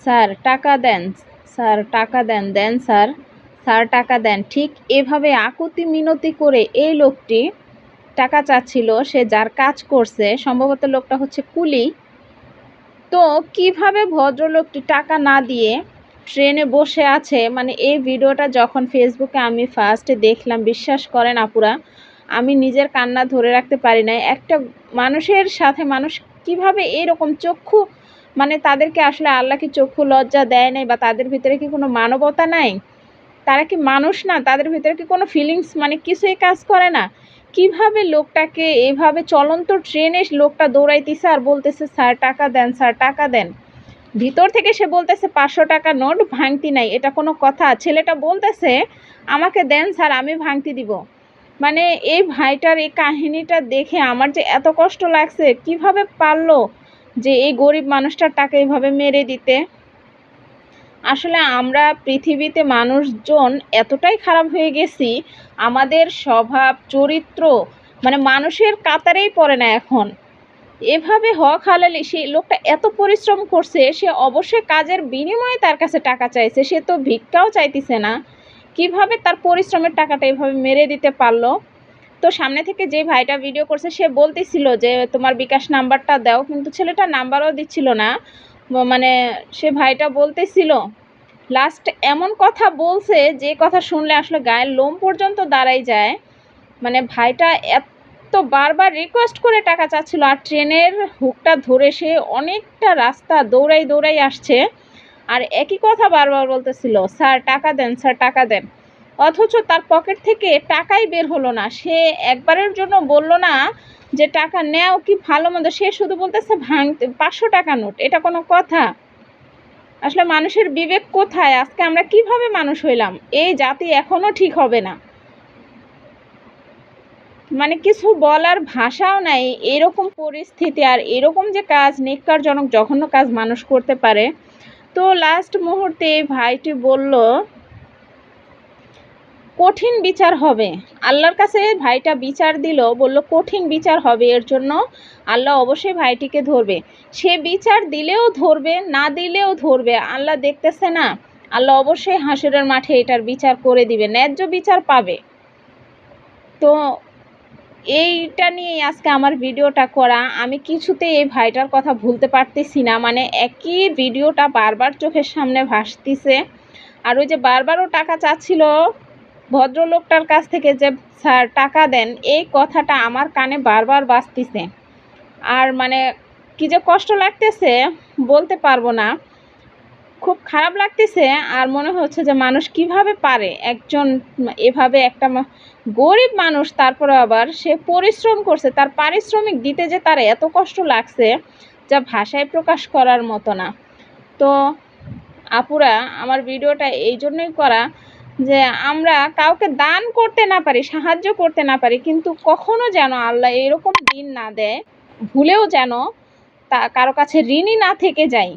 Sir, টাকা দেন। Sir, টাকা দেন দেন, sir. Sir, টাকা দেন। ঠিক এভাবে আকুতি মিনতি করে এই লোকটি টাকা চাচ্ছিল, সে যার কাজ করছে, সম্ভবত লোকটা হচ্ছে কুলি। তো কীভাবে ভদ্রলোকটি টাকা না দিয়ে ট্রেনে বসে আছে? মানে এই ভিডিওটা যখন ফেসবুকে আমি ফার্স্টে দেখলাম, বিশ্বাস করেন আপুরা, আমি নিজের কান্না ধরে রাখতে পারি না একটা মানুষের সাথে মানুষ কীভাবে এরকম চক্ষু মানে তাদেরকে আসলে আল্লাহ কি চক্ষু লজ্জা দেয় নাই বা তাদের ভিতরে কি কোনো মানবতা নাই? তারা কি মানুষ না? তাদের ভিতরে কি কোনো ফিলিংস মানে কিছুই কাজ করে না? কীভাবে লোকটাকে এভাবে চলন্ত ট্রেনে লোকটা দৌড়াইতেছে আর বলতেছে, স্যার, টাকা দেন, স্যার, টাকা দেন। ভিতর থেকে সে বলতেছে, পাঁচশো টাকা নোট, ভাঙতি নাই, এটা কোনো কথা। ছেলেটা বলতেছে, আমাকে দেন, স্যার, আমি ভাঙতি দিব। মানে এই ভাইটার এই কাহিনীটা দেখে আমার যে এত কষ্ট লাগছে, কীভাবে পারল যে এই গরিব মানুষটার টাকা এইভাবে মেরে দিতে। আসলে আমরা পৃথিবীতে মানুষজন এতটাই খারাপ হয়ে গেছি, আমাদের স্বভাব, চরিত্র মানে মানুষের কাতারেই পড়ে না এখন। এভাবে হক হালালি সেই লোকটা এত পরিশ্রম করছে, সে অবশ্যই কাজের বিনিময়ে তার কাছে টাকা চাইছে, সে তো ভিক্ষাও চাইতেছে না। কীভাবে তার পরিশ্রমের টাকাটা এভাবে মেরে দিতে পারল? তো সামনে থেকে যে ভাইটা ভিডিও করছে, সে বলতেছিল যে, তোমার বিকাশ নাম্বারটা দাও। কিন্তু ছেলেটা নাম্বারও দিচ্ছিল না। মানে সে ভাইটা বলতেছিল লাস্ট এমন কথা বলছে, যে কথা শুনলে আসলে গায়ের লোম পর্যন্ত দাঁড়াই যায়। মানে ভাইটা এত বারবার রিকোয়েস্ট করে টাকা চাচ্ছিল, আর ট্রেনের হুকটা ধরে সে অনেকটা রাস্তা দৌড়াই দৌড়াই আসছে। আর একই কথা বারবার বলতেছিল স্যার টাকা দেন স্যার টাকা দেন। অথচ তার পকেট থেকে টাকাই বের হলো না। সে একবারের জন্য বলল না যে, টাকা নেও কি ভালো মন্দ? সে শুধু বলতেছে, ভাঙতে, পাঁচশো টাকা নোট, এটা কোনো কথা। আসলে মানুষের বিবেক কোথায়? আজকে আমরা কীভাবে মানুষ হইলাম? এই জাতি এখনও ঠিক হবে না। মানে কিছু বলার ভাষাও নাই। এরকম পরিস্থিতি আর এরকম যে কাজ, নিকারজনক, জঘন্য কাজ মানুষ করতে পারে। তো লাস্ট মুহূর্তে ভাইটি বলল কঠিন বিচার হবে। আল্লাহর কাছে ভাইটা বিচার দিল, বলল, কঠিন বিচার হবে, এর জন্য আল্লাহ অবশ্যই ভাইটিকে ধরবে। সে বিচার দিলেও ধরবে, না দিলেও ধরবে, আল্লাহ দেখতেছে না। আল্লাহ অবশ্যই হাসুরের মাঠে এটার বিচার করে দিবে, ন্যায্য বিচার পাবে। তো এইটা নিয়েই আজকে আমার ভিডিওটা করা। আমি কিছুতে এই ভাইটার কথা ভুলতে পারতেছি না। মানে একই ভিডিওটা বারবার চোখের সামনে ভাসতিছে। আর ওই যে বারবারও টাকা চাচ্ছিল ভদ্রলোকটার কাছ থেকে যে, স্যার, টাকা দেন, এই কথাটা আমার কানে বারবার বাজতিছে। আর মানে কি যে কষ্ট লাগতেছে, বলতে পারব না। খুব খারাপ লাগতেছে, আর মনে হচ্ছে যে মানুষ কীভাবে পারে? একজন এভাবে একটা গরিব মানুষ, তারপরে আবার সে পরিশ্রম করছে, তার পারিশ্রমিক দিতে যে তার এত কষ্ট লাগছে, যা ভাষায় প্রকাশ করার মতো না। তো আপুরা, আমার ভিডিওটা এই জন্যই করা যে আমরা কাউকে দান করতে না পারি, সাহায্য করতে না পারি, কিন্তু কখনো যেন আল্লাহ এরকম দিন না দেয়, ভুলেও যেন তা কারও কাছে ঋণই না থেকে যাই